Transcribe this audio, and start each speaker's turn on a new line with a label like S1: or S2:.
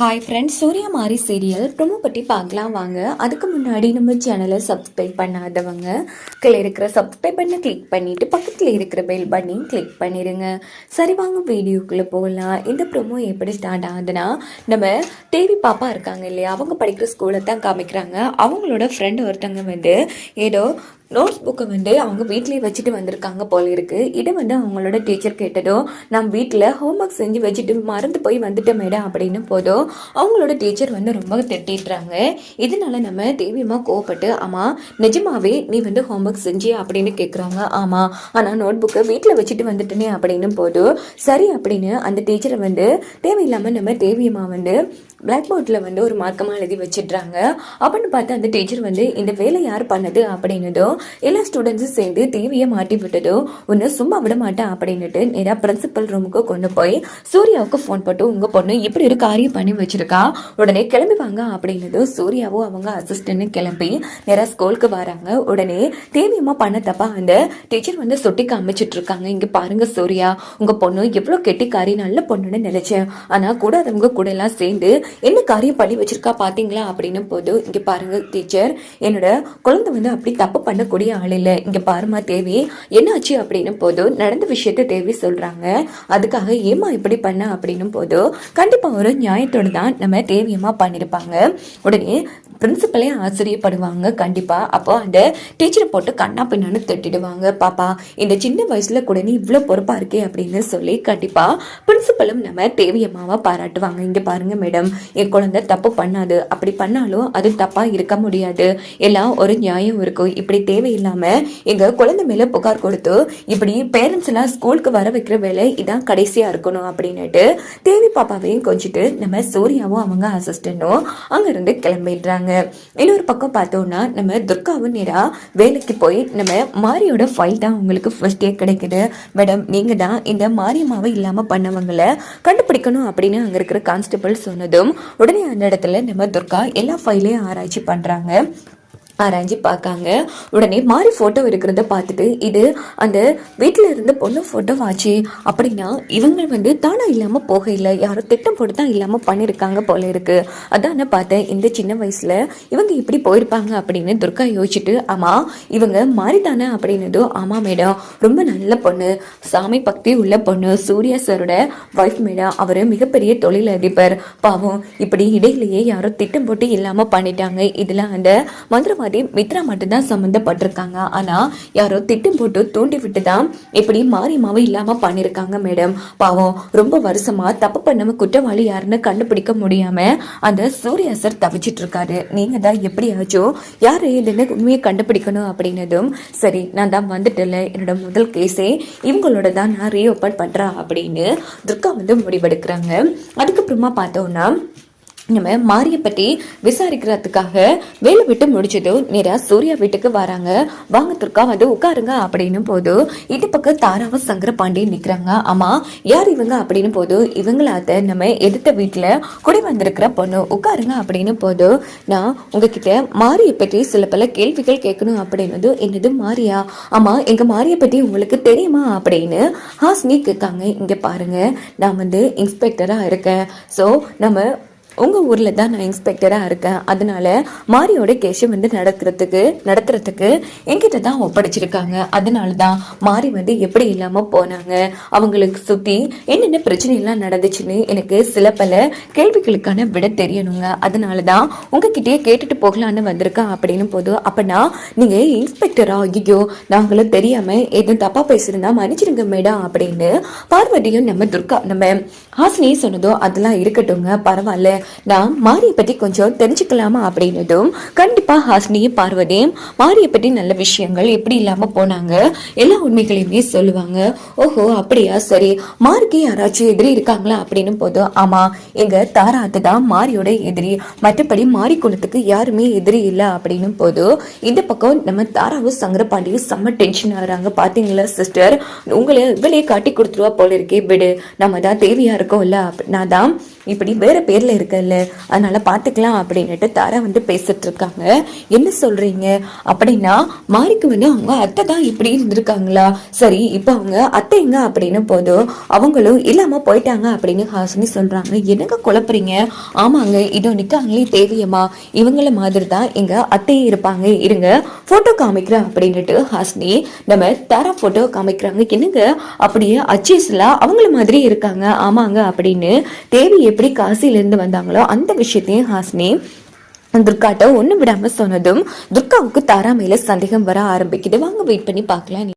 S1: Hi friends Surya மாரி serial promo பற்றி பார்க்கலாம் வாங்க. அதுக்கு முன்னாடி நம்ம சேனலை சப்ஸ்கிரைப் பண்ணாதவங்க கீழே இருக்கிற சப்ஸ்கிரைப் பண்ண கிளிக் பண்ணிட்டு பக்கத்தில் இருக்கிற பெல் பண்ணி கிளிக் பண்ணிடுங்க சரி வாங்க வீடியோக்குள்ளே போகலாம். இந்த ப்ரொமோ எப்படி ஸ்டார்ட் ஆகுதுன்னா நம்ம தேவி பாப்பா இருக்காங்க இல்லையா? அவங்க படிக்கிற ஸ்கூலை தான் காமிக்கிறாங்க. அவங்களோட ஃப்ரெண்டு ஒருத்தங்க வந்து ஏதோ நோட்ஸ் புக்கை வந்து அவங்க வீட்லேயே வச்சுட்டு வந்திருக்காங்க போல இருக்கு. இதை வந்து அவங்களோட டீச்சர் கேட்டதோ நம்ம வீட்டில் ஹோம்ஒர்க் செஞ்சு வச்சுட்டு மறந்து போய் வந்துட்டோம் மேடம் அப்படின்னு போதும் அவங்களோட டீச்சர் வந்து ரொம்ப திட்டிடுறாங்க. இதனால நம்ம தேவியமாக கோவப்பட்டு ஆமா நிஜமாவே நீ வந்து ஹோம்ஒர்க் செஞ்சு அப்படின்னு கேட்குறாங்க ஆமாம் ஆனால் நோட் புக்கை வீட்டில் வச்சுட்டு வந்துட்டேனே அப்படின்னு போதும் சரி அப்படின்னு அந்த டீச்சரை வந்து தேவையில்லாமல் நம்ம தேவியம்மா வந்து பிளாக் போர்டில் வந்து ஒரு மார்க்கமாக எழுதி வச்சிடுறாங்க. அப்படின்னு பார்த்து அந்த டீச்சர் வந்து இந்த வேலை யார் பண்ணது? அப்படின்னதோ எல்லா ஸ்டூடெண்ட்ஸும் சேர்ந்து டிவியை மாட்டி விட்டதோ ஒன்று சும்மா விட மாட்டேன் அப்படின்னுட்டு நேராக பிரின்சிபல் ரூமுக்கு கொண்டு போய் சூர்யாவுக்கு ஃபோன் போட்டு உங்கள் பொண்ணு இப்படி ஒரு காரியம் பண்ணி வச்சிருக்கா? உடனே கிளம்பி வாங்க அப்படின்னதும் சூர்யாவும் அவங்க அசிஸ்டன்ட்னு கிளம்பி நேராக ஸ்கூலுக்கு வராங்க. உடனே தேவியமாக பண்ண தப்பா அந்த டீச்சர் வந்து சுட்டி காமிச்சிட்டு இருக்காங்க. இங்கே பாருங்க சூர்யா உங்கள் பொண்ணு எவ்வளோ கெட்டிக்காரி நல்ல பொண்ணுன்னு நினைச்சேன். கூட அதுவங்க கூட எல்லாம் சேர்ந்து என்ன காரியம் பண்ணி வச்சிருக்கா பார்த்தீங்களா அப்படின்னு போது இங்கே பாருங்க டீச்சர் என்னோட குழந்தை வந்து அப்படி தப்பு பண்ணக்கூடிய ஆள் இல்லை. இங்கே பாருமா தேவி. என்னாச்சு அப்படின்னு போது நடந்த விஷயத்த தேவி சொல்றாங்க. அதுக்காக ஏமா இப்படி பண்ண அப்படின்னும் போது கண்டிப்பாக ஒரு நியாயத்தோடு தான் நம்ம தேவியமாக பண்ணியிருப்பாங்க உடனே பிரின்சிபலே ஆச்சரியப்படுவாங்க கண்டிப்பாக அப்போ அந்த டீச்சரை போட்டு கண்ணா பின்னான்னு திட்டிடுவாங்க. பாப்பா இந்த சின்ன வயசுல கூட நீ இவ்வளோ பொறுப்பாக இருக்கே அப்படின்னு சொல்லி கண்டிப்பாக பிரின்சிபலும் நம்ம தேவியம்மாவை பாராட்டுவாங்க. இங்கே பாருங்க மேடம் என் குழந்தை தப்பு பண்ணாது. அப்படி பண்ணாலும் அது தப்பாக இருக்க முடியாது. எல்லாம் ஒரு நியாயம் இருக்கும். இப்படி தேவையில்லாமல் எங்கள் குழந்தை மேலே புகார் கொடுத்து இப்படி பேரண்ட்ஸ் எல்லாம் ஸ்கூலுக்கு வர வைக்கிற வேலை இதான் கடைசியாக இருக்கணும் அப்படின்னுட்டு தேவி பாப்பாவையும் கொஞ்சிட்டு நம்ம சூர்யாவும் அவங்க அசிஸ்டன்டும் அங்கேருந்து கிளம்பிடுறாங்க. இன்னொரு பக்கம் பார்த்தோம்னா நம்ம துர்காவும் நேராக வேலைக்கு போய் நம்ம மாரியோட ஃபைல் தான் உங்களுக்கு ஃபர்ஸ்ட் டே கிடைக்குது. மேடம் நீங்கள் தான் இந்த மாரியம்மாவை இல்லாமல் பண்ணவங்களை கண்டுபிடிக்கணும் அப்படின்னு அங்கே இருக்கிற கான்ஸ்டபிள் சொன்னதும் உடனே அந்த இடத்துல நம்ம துர்கா எல்லா ஃபைலையும் ஆராய்ச்சி பண்றாங்க. ஆராய்ஞ்சு பார்க்காங்க. உடனே மாறி ஃபோட்டோ இருக்கிறத பார்த்துட்டு இது அந்த வீட்டில் இருந்த பொண்ணு ஃபோட்டோவாச்சு அப்படின்னா இவங்க வந்து தானாக இல்லாமல் போக இல்லை யாரும் திட்டம் போட்டு தான் இல்லாமல் பண்ணியிருக்காங்க போல இருக்கு. அதான் பார்த்தேன். இந்த சின்ன வயசில் இவங்க இப்படி போயிருப்பாங்க அப்படின்னு துர்கா யோசிச்சுட்டு ஆமாம் இவங்க மாறித்தானே அப்படின்னதும் ஆமாம் மேடம். ரொம்ப நல்ல பொண்ணு. சாமி பக்தி உள்ள பொண்ணு. சூர்யா சாரோட ஒய்ஃப் மேடம். அவர் மிகப்பெரிய தொழிலதிபர். பாவம் இப்படி இடையிலேயே யாரும் திட்டம் போட்டு இல்லாமல் பண்ணிட்டாங்க. இதில் அந்த மந்திர மித்ரா மட்டும்தான் சம்மந்தப்பட்டிருக்காங்க. ஆனால் யாரோ திட்டம் போட்டு தூண்டி விட்டு தான் இப்படி மாறி இல்லாமல் பண்ணியிருக்காங்க மேடம். பாவம் ரொம்ப வருஷமாக தப்பு பண்ணாம குற்றவாளி யாருன்னு கண்டுபிடிக்க முடியாமல் அந்த சூர்யா சார் தவிச்சிட்டு இருக்காரு நீங்க தான் எப்படியாச்சும் யார் இதுன்னு உண்மையை கண்டுபிடிக்கணும் அப்படின்னதும் சரி நான் தான் வந்துட்டல என்னோட முதல் கேஸே இவங்களோட தான் நான் ரீஓப்பன் பண்ணுறேன் அப்படின்னு துர்கா வந்து முடிவெடுக்கிறாங்க. அதுக்கப்புறமா பார்த்தோன்னா நம்ம மாரியை பற்றி விசாரிக்கிறதுக்காக வேலை விட்டு முடிச்சதும் நேரா சூர்யா வீட்டுக்கு வராங்க. வாங்க துர்கா வந்து உட்காருங்க அப்படின்னு போது இது பக்கம் தாராவ சங்கர பாண்டியன் நிக்கிறாங்க. ஆமா யார் இவங்க அப்படின்னு போது இவங்களாத நம்ம எதிர்த்த வீட்டுல குடி வந்திருக்கிற பொண்ணு. உட்காருங்க அப்படின்னு போது நான் உங்ககிட்ட மாரியை பற்றி சில பல கேள்விகள் கேட்கணும் அப்படின்னு என்னது மாரியா? ஆமா எங்க மாரியை பத்தி உங்களுக்கு தெரியுமா அப்படின்னு ஹாஸ்னி கேட்காங்க. இங்க பாருங்க நான் வந்து இன்ஸ்பெக்டரா இருக்கேன். ஸோ நம்ம உங்கள் ஊரில் தான் நான் இன்ஸ்பெக்டராக இருக்கேன். அதனால மாரியோட கேஷை வந்து நடக்கிறதுக்கு நடத்துறதுக்கு என்கிட்ட தான் ஒப்படைச்சிருக்காங்க. அதனால தான் மாரி வந்து எப்படி இல்லாமல் போனாங்க. அவங்களுக்கு சுற்றி என்னென்ன பிரச்சனையெல்லாம் நடந்துச்சுன்னு எனக்கு சில பல கேள்விகளுக்கான விட தெரியணுங்க. அதனால தான் உங்ககிட்டயே கேட்டுட்டு போகலான்னு வந்திருக்கேன் அப்படின்னு போதும் அப்போனா நீங்கள் இன்ஸ்பெக்டரா ஐயோ நாங்களும் தெரியாமல் எதுவும் தப்பாக பேசுகிறதா மன்னிச்சிடுங்க மேடம் அப்படின்னு பார்வதியும் நம்ம துர்கா நம்ம ஹாசினியும் சொன்னதோ அதெல்லாம் இருக்கட்டுங்க பரவாயில்ல. நான் மாரியை பற்றி கொஞ்சம் தெரிஞ்சுக்கலாமா அப்படின்னதும் கண்டிப்பா ஹாஸ்னியும் பார்வதியும் மாரியை பற்றி நல்ல விஷயங்கள் எப்படி இல்லாம போனாங்க எல்லா உண்மைகளையுமே சொல்லுவாங்க. ஓஹோ அப்படியா? சரி மாரிக்கு யாராச்சும் எதிரி இருக்காங்களா அப்படின்னு போதும் ஆமாம் எங்கள் தாராத்து தான் மாரியோட எதிரி. மற்றபடி மாரி குலத்துக்கு யாருமே எதிரி இல்லை அப்படின்னு போதும் இந்த பக்கம் நம்ம தாராவும் சங்கரபாண்டியும் செம்ம டென்ஷன் ஆகிறாங்க. பாத்தீங்களா சிஸ்டர் உங்களை இவளையே காட்டி கொடுத்துருவா போல இருக்கே விடு. நம்ம தான் தேவையா இருக்கோம்ல. நான் தான் இப்படி வேற பேர்ல இருக்கல அதனால பார்த்துக்கலாம் அப்படின்னுட்டு தாரா வந்து பேசிட்டு இருக்காங்க. என்ன சொல்றீங்க? அப்படின்னா மாரிக்கு வந்து அவங்க அத்தை தான் இப்படி இருந்திருக்காங்களா? சரி இப்போ அவங்க அத்தை எங்க அப்படின்னு போதும் அவங்களும் இல்லாம போயிட்டாங்க அப்படின்னு ஹாசினி சொல்றாங்க. என்னங்க குழப்புறீங்க? ஆமாங்க இதோ நிக்காங்களே தேவையம்மா. இவங்கள மாதிரி தான் எங்க அத்தையே இருப்பாங்க. இருங்க போட்டோ காமிக்கிறேன் அப்படின்னுட்டு ஹாசினி நம்ம தாரா போட்டோ காமிக்கிறாங்க. என்னங்க அப்படியே அச்சேஸ்லாம் அவங்கள மாதிரி இருக்காங்க. ஆமாங்க அப்படின்னு தேவையை எப்படி காசிலிருந்து வந்தாங்களோ அந்த விஷயத்தையும் ஹாஸ்னி துர்காட்ட ஒன்று விடாம சொன்னதும் துர்காவுக்கு தாரா சந்தேகம் வர ஆரம்பிக்குது. வாங்க வெயிட் பண்ணி பார்க்கலாம்.